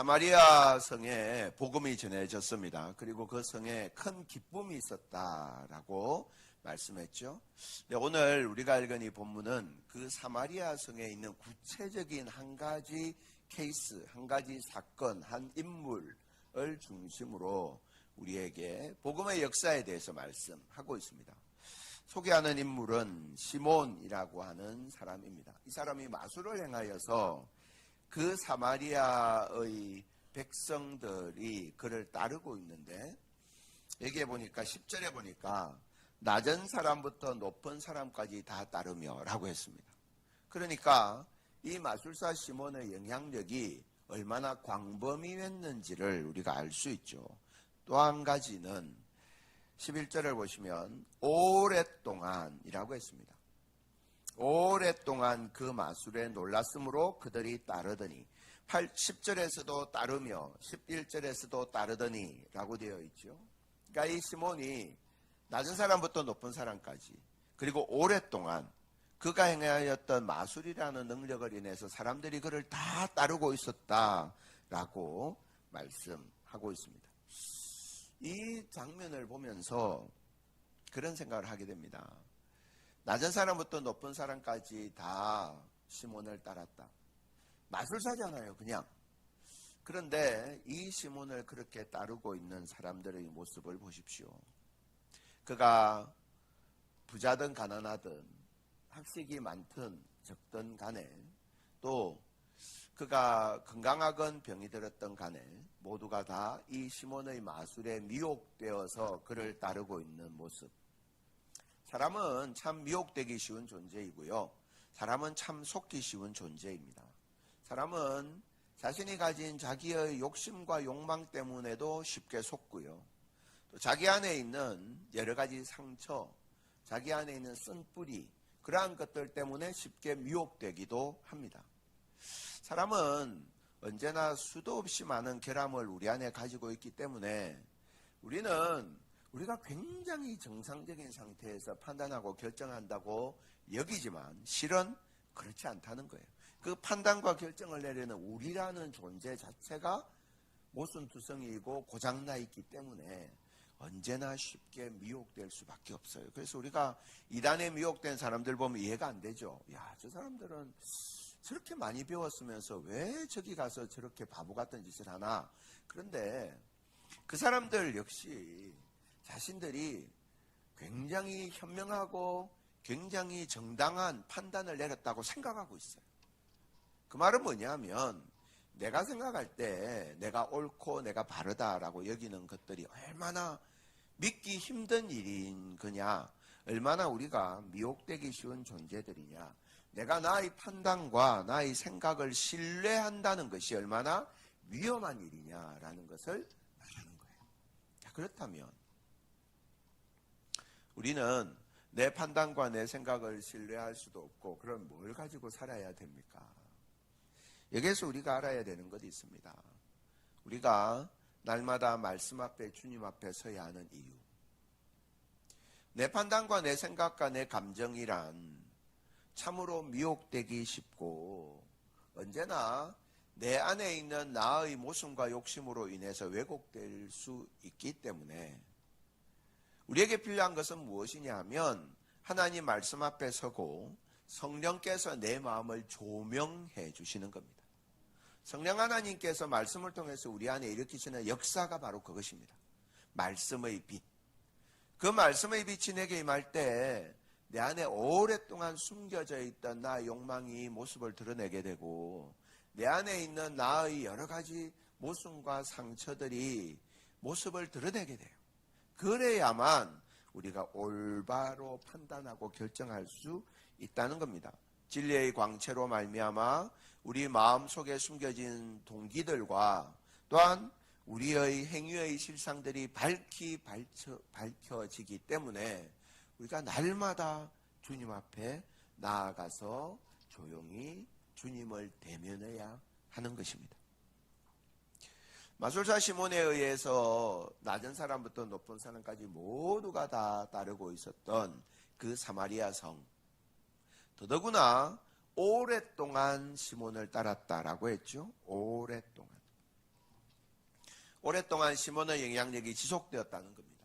사마리아 성에 복음이 전해졌습니다. 그리고 그 성에 큰 기쁨이 있었다라고 말씀했죠. 네, 오늘 우리가 읽은 이 본문은 그 사마리아 성에 있는 구체적인 한 가지 케이스, 한 가지 사건, 한 인물을 중심으로 우리에게 복음의 역사에 대해서 말씀하고 있습니다. 소개하는 인물은 시몬이라고 하는 사람입니다. 이 사람이 마술을 행하여서 그 사마리아의 백성들이 그를 따르고 있는데 여기에 보니까 10절에 보니까 낮은 사람부터 높은 사람까지 다 따르며 라고 했습니다. 그러니까 이 마술사 시몬의 영향력이 얼마나 광범위했는지를 우리가 알 수 있죠. 또 한 가지는 11절을 보시면 오랫동안이라고 했습니다. 오랫동안 그 마술에 놀랐으므로 그들이 따르더니 10절에서도 따르며 11절에서도 따르더니 라고 되어 있죠. 그러니까 이 시몬이 낮은 사람부터 높은 사람까지 그리고 오랫동안 그가 행하였던 마술이라는 능력을 인해서 사람들이 그를 다 따르고 있었다라고 말씀하고 있습니다. 이 장면을 보면서 그런 생각을 하게 됩니다. 낮은 사람부터 높은 사람까지 다 시몬을 따랐다. 마술사잖아요, 그냥. 그런데 이 시몬을 그렇게 따르고 있는 사람들의 모습을 보십시오. 그가 부자든 가난하든 학식이 많든 적든 간에 또 그가 건강하건 병이 들었던 간에 모두가 다 이 시몬의 마술에 미혹되어서 그를 따르고 있는 모습. 사람은 참 미혹되기 쉬운 존재이고요. 사람은 참 속기 쉬운 존재입니다. 사람은 자신이 가진 자기의 욕심과 욕망 때문에도 쉽게 속고요. 또 자기 안에 있는 여러 가지 상처, 자기 안에 있는 쓴 뿌리, 그러한 것들 때문에 쉽게 미혹되기도 합니다. 사람은 언제나 수도 없이 많은 결함을 우리 안에 가지고 있기 때문에 우리는 우리가 굉장히 정상적인 상태에서 판단하고 결정한다고 여기지만 실은 그렇지 않다는 거예요. 그 판단과 결정을 내리는 우리라는 존재 자체가 모순투성이고 고장나 있기 때문에 언제나 쉽게 미혹될 수밖에 없어요. 그래서 우리가 이단에 미혹된 사람들 보면 이해가 안 되죠. 야, 저 사람들은 저렇게 많이 배웠으면서 왜 저기 가서 저렇게 바보 같은 짓을 하나? 그런데 그 사람들 역시 자신들이 굉장히 현명하고 굉장히 정당한 판단을 내렸다고 생각하고 있어요. 그 말은 뭐냐면 내가 생각할 때 내가 옳고 내가 바르다라고 여기는 것들이 얼마나 믿기 힘든 일인 거냐, 얼마나 우리가 미혹되기 쉬운 존재들이냐, 내가 나의 판단과 나의 생각을 신뢰한다는 것이 얼마나 위험한 일이냐라는 것을 말하는 거예요. 자, 그렇다면 우리는 내 판단과 내 생각을 신뢰할 수도 없고 그럼 뭘 가지고 살아야 됩니까? 여기에서 우리가 알아야 되는 것이 있습니다. 우리가 날마다 말씀 앞에 주님 앞에 서야 하는 이유. 내 판단과 내 생각과 내 감정이란 참으로 미혹되기 쉽고 언제나 내 안에 있는 나의 모순과 욕심으로 인해서 왜곡될 수 있기 때문에 우리에게 필요한 것은 무엇이냐 하면 하나님 말씀 앞에 서고 성령께서 내 마음을 조명해 주시는 겁니다. 성령 하나님께서 말씀을 통해서 우리 안에 일으키시는 역사가 바로 그것입니다. 말씀의 빛. 그 말씀의 빛이 내게 임할 때 내 안에 오랫동안 숨겨져 있던 나의 욕망이 모습을 드러내게 되고 내 안에 있는 나의 여러 가지 모순과 상처들이 모습을 드러내게 돼요. 그래야만 우리가 올바로 판단하고 결정할 수 있다는 겁니다. 진리의 광채로 말미암아 우리 마음 속에 숨겨진 동기들과 또한 우리의 행위의 실상들이 밝히 밝혀, 밝혀지기 때문에 우리가 날마다 주님 앞에 나아가서 조용히 주님을 대면해야 하는 것입니다. 마술사 시몬에 의해서 낮은 사람부터 높은 사람까지 모두가 다 따르고 있었던 그 사마리아 성. 더더구나 오랫동안 시몬을 따랐다라고 했죠. 오랫동안. 오랫동안 시몬의 영향력이 지속되었다는 겁니다.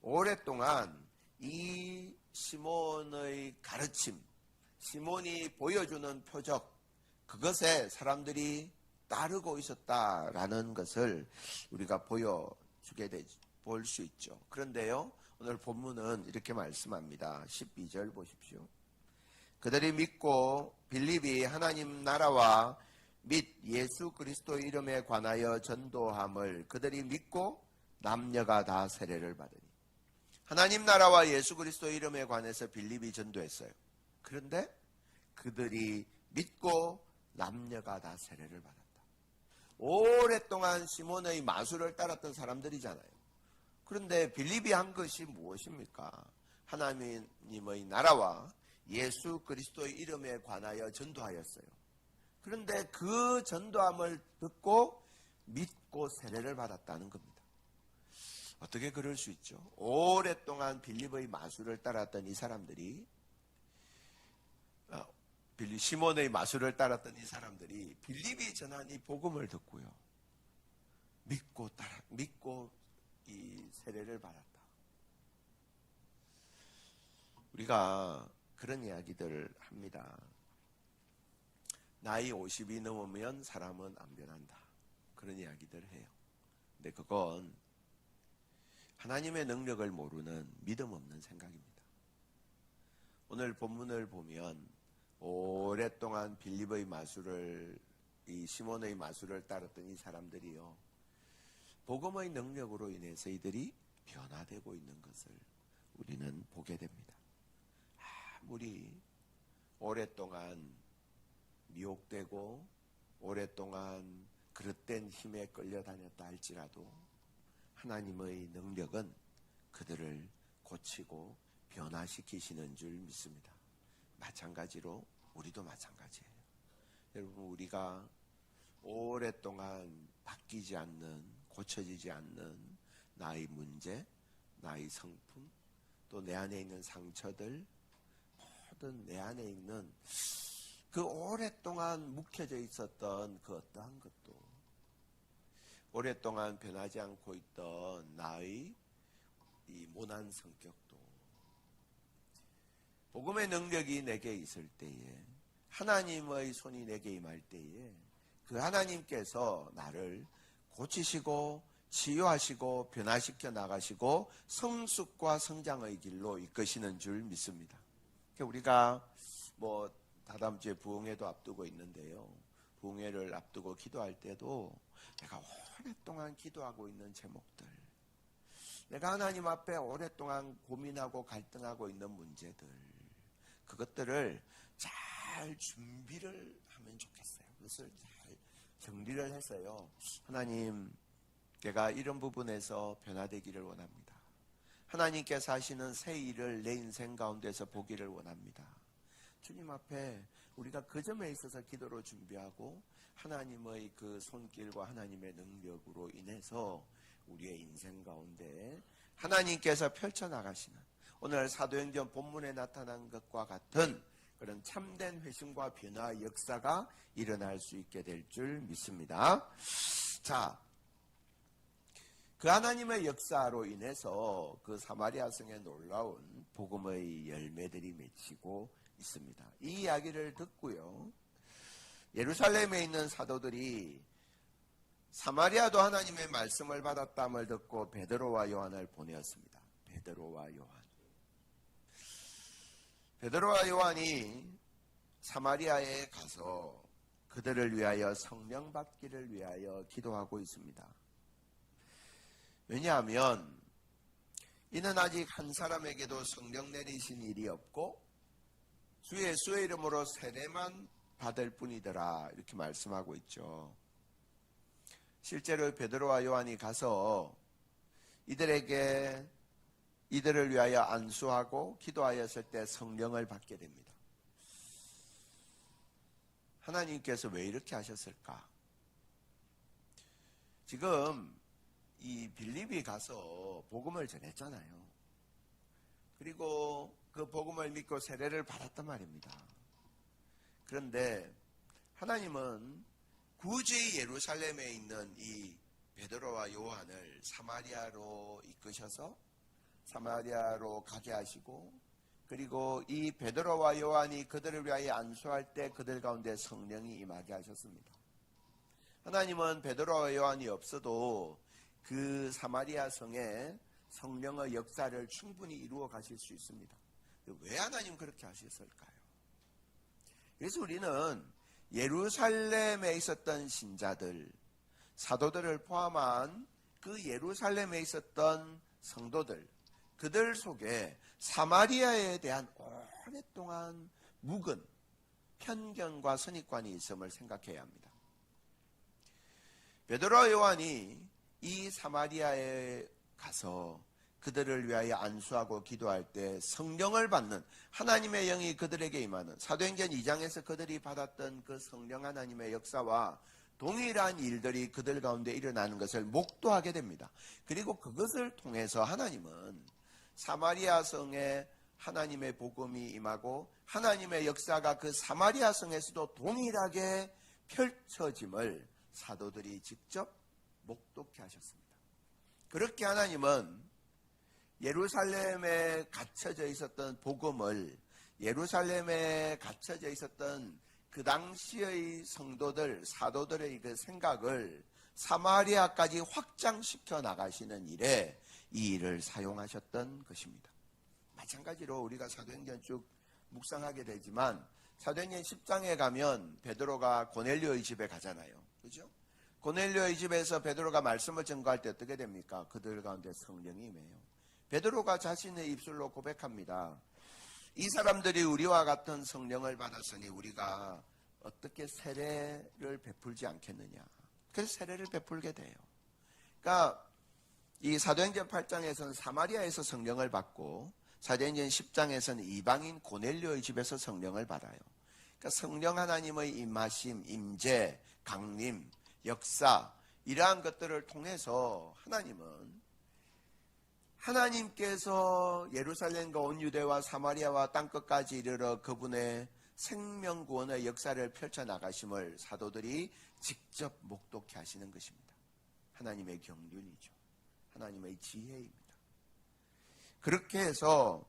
오랫동안 이 시몬의 가르침, 시몬이 보여주는 표적, 그것에 사람들이 따르고 있었다라는 것을 우리가 보여주게 볼수 있죠. 그런데요, 오늘 본문은 이렇게 말씀합니다. 12절 보십시오. 그들이 믿고 빌립이 하나님 나라와 및 예수 그리스도 이름에 관하여 전도함을 그들이 믿고 남녀가 다 세례를 받으니 하나님 나라와 예수 그리스도 이름에 관해서 빌립이 전도했어요. 그런데 그들이 믿고 남녀가 다 세례를 받았다. 오랫동안 시몬의 마술을 따랐던 사람들이잖아요. 그런데 빌립이 한 것이 무엇입니까? 하나님의 나라와 예수 그리스도의 이름에 관하여 전도하였어요. 그런데 그 전도함을 듣고 믿고 세례를 받았다는 겁니다. 어떻게 그럴 수 있죠? 오랫동안 빌립의 마술을 따랐던 이 사람들이 어, 빌리 시몬의 마술을 따랐던 이 사람들이 빌립이 전한 이 복음을 듣고요. 믿고 따라 믿고 이 세례를 받았다. 우리가 그런 이야기들을 합니다. 나이 50이 넘으면 사람은 안 변한다. 그런 이야기들을 해요. 근데 그건 하나님의 능력을 모르는 믿음 없는 생각입니다. 오늘 본문을 보면 오랫동안 빌립의 마술을 이 시몬의 마술을 따랐던 이 사람들이요. 복음의 능력으로 인해서 이들이 변화되고 있는 것을 우리는 보게 됩니다. 아무리 오랫동안 미혹되고 오랫동안 그릇된 힘에 끌려다녔다 할지라도 하나님의 능력은 그들을 고치고 변화시키시는 줄 믿습니다. 마찬가지로 우리도 마찬가지예요. 여러분 우리가 오랫동안 바뀌지 않는 고쳐지지 않는 나의 문제, 나의 성품, 또 내 안에 있는 상처들, 모든 내 안에 있는 그 오랫동안 묵혀져 있었던 그 어떠한 것도 오랫동안 변하지 않고 있던 나의 이 모난 성격도 복음의 능력이 내게 있을 때에 하나님의 손이 내게 임할 때에 그 하나님께서 나를 고치시고 치유하시고 변화시켜 나가시고 성숙과 성장의 길로 이끄시는 줄 믿습니다. 그러니까 우리가 뭐 다다음 주에 부흥회도 앞두고 있는데요. 부흥회를 앞두고 기도할 때도 내가 오랫동안 기도하고 있는 제목들, 내가 하나님 앞에 오랫동안 고민하고 갈등하고 있는 문제들, 그것들을 잘 준비를 하면 좋겠어요. 그것을 잘 정리를 해서요. 하나님, 내가 이런 부분에서 변화되기를 원합니다. 하나님께서 하시는 새 일을 내 인생 가운데서 보기를 원합니다. 주님 앞에 우리가 그 점에 있어서 기도로 준비하고 하나님의 그 손길과 하나님의 능력으로 인해서 우리의 인생 가운데 하나님께서 펼쳐나가시는 오늘 사도행전 본문에 나타난 것과 같은 그런 참된 회심과 변화 역사가 일어날 수 있게 될 줄 믿습니다. 자, 그 하나님의 역사로 인해서 그 사마리아 성에 놀라운 복음의 열매들이 맺히고 있습니다. 이 이야기를 듣고요. 예루살렘에 있는 사도들이 사마리아도 하나님의 말씀을 받았다을 듣고 베드로와 요한을 보내었습니다. 베드로와 요한. 베드로와 요한이 사마리아에 가서 그들을 위하여 성령 받기를 위하여 기도하고 있습니다. 왜냐하면 이는 아직 한 사람에게도 성령 내리신 일이 없고 주 예수의 이름으로 세례만 받을 뿐이더라 이렇게 말씀하고 있죠. 실제로 베드로와 요한이 가서 이들에게 이들을 위하여 안수하고 기도하였을 때 성령을 받게 됩니다. 하나님께서 왜 이렇게 하셨을까? 지금 이 빌립이 가서 복음을 전했잖아요. 그리고 그 복음을 믿고 세례를 받았단 말입니다. 그런데 하나님은 굳이 예루살렘에 있는 이 베드로 베드로와 요한을 사마리아로 이끄셔서 사마리아로 가게 하시고 그리고 이 베드로와 요한이 그들을 위하여 안수할 때 그들 가운데 성령이 임하게 하셨습니다. 하나님은 베드로와 요한이 없어도 그 사마리아 성에 성령의 역사를 충분히 이루어 가실 수 있습니다. 왜 하나님 그렇게 하셨을까요? 그래서 우리는 예루살렘에 있었던 신자들, 사도들을 포함한 그 예루살렘에 있었던 성도들, 그들 속에 사마리아에 대한 오랫동안 묵은 편견과 선입관이 있음을 생각해야 합니다. 베드로 요한이 이 사마리아에 가서 그들을 위하여 안수하고 기도할 때 성령을 받는 하나님의 영이 그들에게 임하는 사도행전 2장에서 그들이 받았던 그 성령 하나님의 역사와 동일한 일들이 그들 가운데 일어나는 것을 목도하게 됩니다. 그리고 그것을 통해서 하나님은 사마리아 성에 하나님의 복음이 임하고 하나님의 역사가 그 사마리아 성에서도 동일하게 펼쳐짐을 사도들이 직접 목독케 하셨습니다. 그렇게 하나님은 예루살렘에 갇혀져 있었던 복음을 예루살렘에 갇혀져 있었던 그 당시의 성도들, 사도들의 그 생각을 사마리아까지 확장시켜 나가시는 일에 이 일을 사용하셨던 것입니다. 마찬가지로 우리가 사도행전 쭉 묵상하게 되지만 사도행전 10장에 가면 베드로가 고넬료의 집에 가잖아요. 그죠? 고넬료의 집에서 베드로가 말씀을 전거할 때 어떻게 됩니까? 그들 가운데 성령이 임해요. 베드로가 자신의 입술로 고백합니다. 이 사람들이 우리와 같은 성령을 받았으니 우리가 어떻게 세례를 베풀지 않겠느냐. 그래서 세례를 베풀게 돼요. 그러니까 이 사도행전 8장에서는 사마리아에서 성령을 받고 사도행전 10장에서는 이방인 고넬료의 집에서 성령을 받아요. 그러니까 성령 하나님의 임하심, 임재, 강림, 역사 이러한 것들을 통해서 하나님은 하나님께서 예루살렘과 온 유대와 사마리아와 땅끝까지 이르러 그분의 생명 구원의 역사를 펼쳐 나가심을 사도들이 직접 목독케 하시는 것입니다. 하나님의 경륜이죠. 하나님의 지혜입니다. 그렇게 해서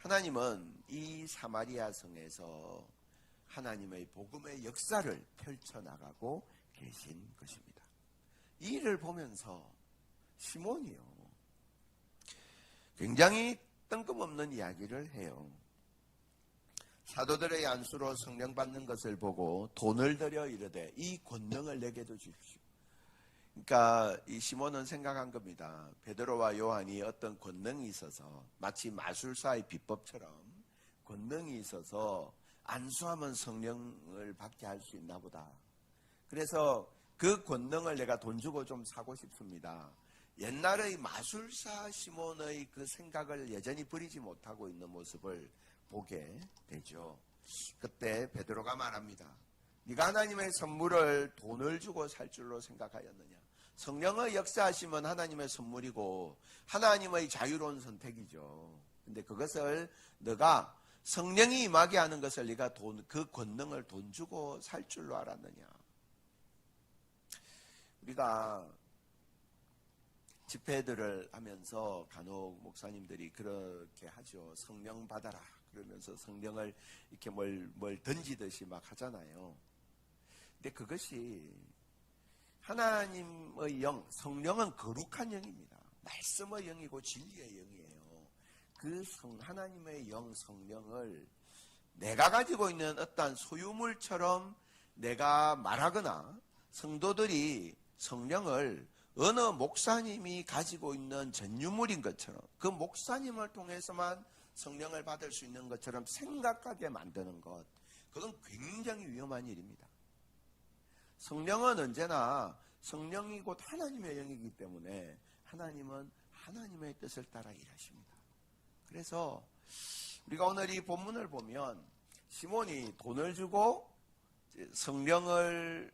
하나님은 이 사마리아 성에서 하나님의 복음의 역사를 펼쳐 나가고 계신 것입니다. 이 일을 보면서 시몬이요. 굉장히 뜬금없는 이야기를 해요. 사도들의 안수로 성령 받는 것을 보고 돈을 들여 이르되 이 권능을 내게도 주십시오. 그러니까 이 시몬은 생각한 겁니다. 베드로와 요한이 어떤 권능이 있어서 마치 마술사의 비법처럼 권능이 있어서 안수하면 성령을 받게 할 수 있나 보다. 그래서 그 권능을 내가 돈 주고 좀 사고 싶습니다. 옛날의 마술사 시몬의 그 생각을 여전히 버리지 못하고 있는 모습을 보게 되죠. 그때 베드로가 말합니다. 네가 하나님의 선물을 돈을 주고 살 줄로 생각하였느냐? 성령의 역사하시면 하나님의 선물이고 하나님의 자유로운 선택이죠. 근데 그것을 너가 성령이 임하게 하는 것을 네가 돈, 그 권능을 돈 주고 살 줄로 알았느냐? 우리가 집회들을 하면서 간혹 목사님들이 그렇게 하죠. 성령 받아라. 그러면서 성령을 이렇게 뭘, 뭘 던지듯이 막 하잖아요. 근데 그것이 하나님의 영, 성령은 거룩한 영입니다. 말씀의 영이고 진리의 영이에요. 그 성, 하나님의 영, 성령을 내가 가지고 있는 어떠한 소유물처럼 내가 말하거나 성도들이 성령을 어느 목사님이 가지고 있는 전유물인 것처럼 그 목사님을 통해서만 성령을 받을 수 있는 것처럼 생각하게 만드는 것 그건 굉장히 위험한 일입니다. 성령은 언제나 성령이 곧 하나님의 영이기 때문에 하나님은 하나님의 뜻을 따라 일하십니다. 그래서 우리가 오늘 이 본문을 보면 시몬이 돈을 주고 성령을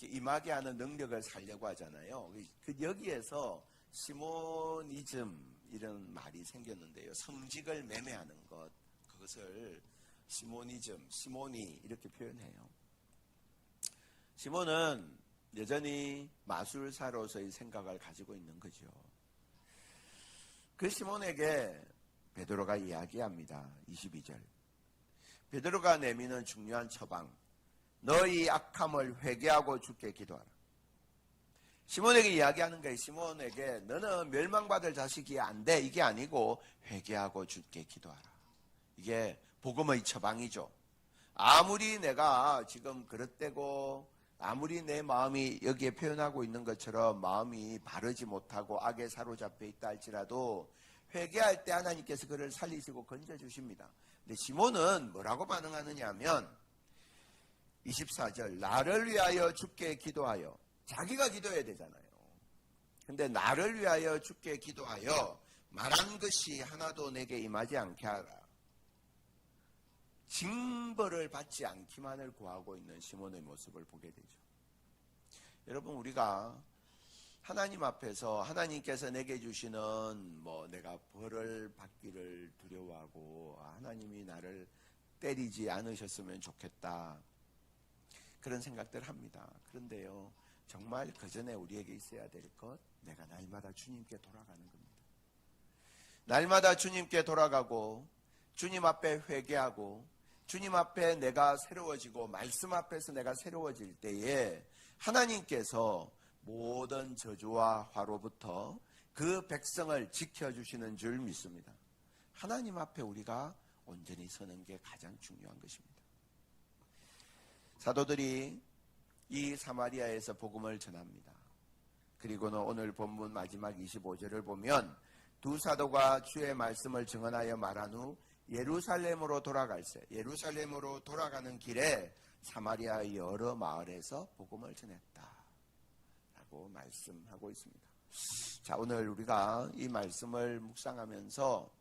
임하게 하는 능력을 살려고 하잖아요. 그 여기에서 시모니즘 이런 말이 생겼는데요. 성직을 매매하는 것 그것을 시모니즘, 시모니 이렇게 표현해요. 시몬은 여전히 마술사로서의 생각을 가지고 있는 거죠. 그 시몬에게 베드로가 이야기합니다. 22절. 베드로가 내미는 중요한 처방. 너희 악함을 회개하고 죽게 기도하라. 시몬에게 이야기하는 거예요. 시몬에게 너는 멸망받을 자식이 안 돼. 이게 아니고 회개하고 죽게 기도하라. 이게 복음의 처방이죠. 아무리 내가 지금 그릇되고 아무리 내 마음이 여기에 표현하고 있는 것처럼 마음이 바르지 못하고 악에 사로잡혀 있다 할지라도 회개할 때 하나님께서 그를 살리시고 건져 주십니다. 근데 시몬은 뭐라고 반응하느냐 하면 24절 나를 위하여 죽게 기도하여 자기가 기도해야 되잖아요. 근데 나를 위하여 죽게 기도하여 말한 것이 하나도 내게 임하지 않게 하라. 징벌을 받지 않기만을 구하고 있는 시몬의 모습을 보게 되죠. 여러분 우리가 하나님 앞에서 하나님께서 내게 주시는 뭐 내가 벌을 받기를 두려워하고 아, 하나님이 나를 때리지 않으셨으면 좋겠다. 그런 생각들 합니다. 그런데요. 정말 그 전에 우리에게 있어야 될 것, 내가 날마다 주님께 돌아가는 겁니다. 날마다 주님께 돌아가고, 주님 앞에 회개하고, 주님 앞에 내가 새로워지고, 말씀 앞에서 내가 새로워질 때에 하나님께서 모든 저주와 화로부터 그 백성을 지켜주시는 줄 믿습니다. 하나님 앞에 우리가 온전히 서는 게 가장 중요한 것입니다. 사도들이 이 사마리아에서 복음을 전합니다. 그리고는 오늘 본문 마지막 25절을 보면 두 사도가 주의 말씀을 증언하여 말한 후 예루살렘으로 돌아갈세. 예루살렘으로 돌아가는 길에 사마리아 여러 마을에서 복음을 전했다. 라고 말씀하고 있습니다. 자, 오늘 우리가 이 말씀을 묵상하면서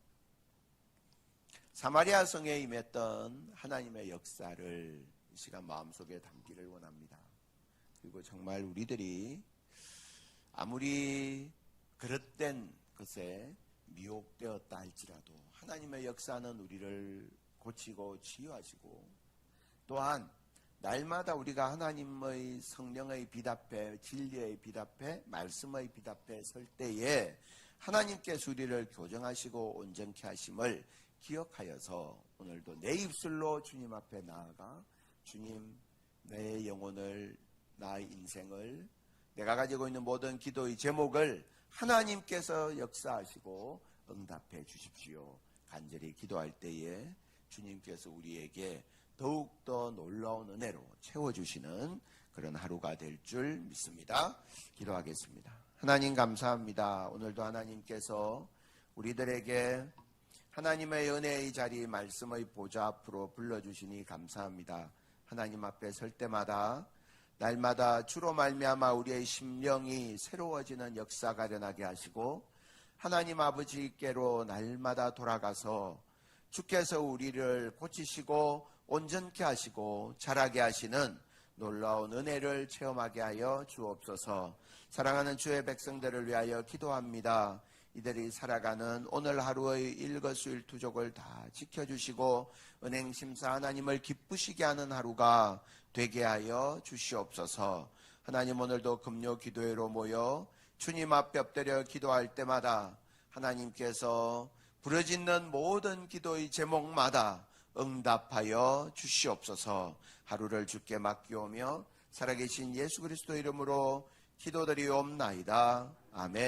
사마리아 성에 임했던 하나님의 역사를 이 시간 마음속에 담기를 원합니다. 그리고 정말 우리들이 아무리 그릇된 것에 미혹되었다 할지라도 하나님의 역사는 우리를 고치고 치유하시고 또한 날마다 우리가 하나님의 성령의 빛 앞에 진리의 빛 앞에 말씀의 빛 앞에 설 때에 하나님께서 우리를 교정하시고 온전케 하심을 기억하여서 오늘도 내 입술로 주님 앞에 나아가 주님 내 영혼을 나의 인생을 내가 가지고 있는 모든 기도의 제목을 하나님께서 역사하시고 응답해 주십시오. 간절히 기도할 때에 주님께서 우리에게 더욱더 놀라운 은혜로 채워주시는 그런 하루가 될 줄 믿습니다. 기도하겠습니다. 하나님 감사합니다. 오늘도 하나님께서 우리들에게 하나님의 은혜의 자리 말씀의 보좌 앞으로 불러주시니 감사합니다. 하나님 앞에 설 때마다 날마다 주로 말미암아 우리의 심령이 새로워지는 역사가 일어나게 하시고 하나님 아버지께로 날마다 돌아가서 주께서 우리를 고치시고 온전케 하시고 자라게 하시는 놀라운 은혜를 체험하게 하여 주옵소서. 사랑하는 주의 백성들을 위하여 기도합니다. 이들이 살아가는 오늘 하루의 일거수일투족을 다 지켜주시고 은행 심사 하나님을 기쁘시게 하는 하루가 되게 하여 주시옵소서. 하나님 오늘도 금요 기도회로 모여 주님 앞에 엎드려 기도할 때마다 하나님께서 부러짓는 모든 기도의 제목마다 응답하여 주시옵소서. 하루를 주께 맡기오며 살아계신 예수 그리스도 이름으로 기도드리옵나이다. 아멘.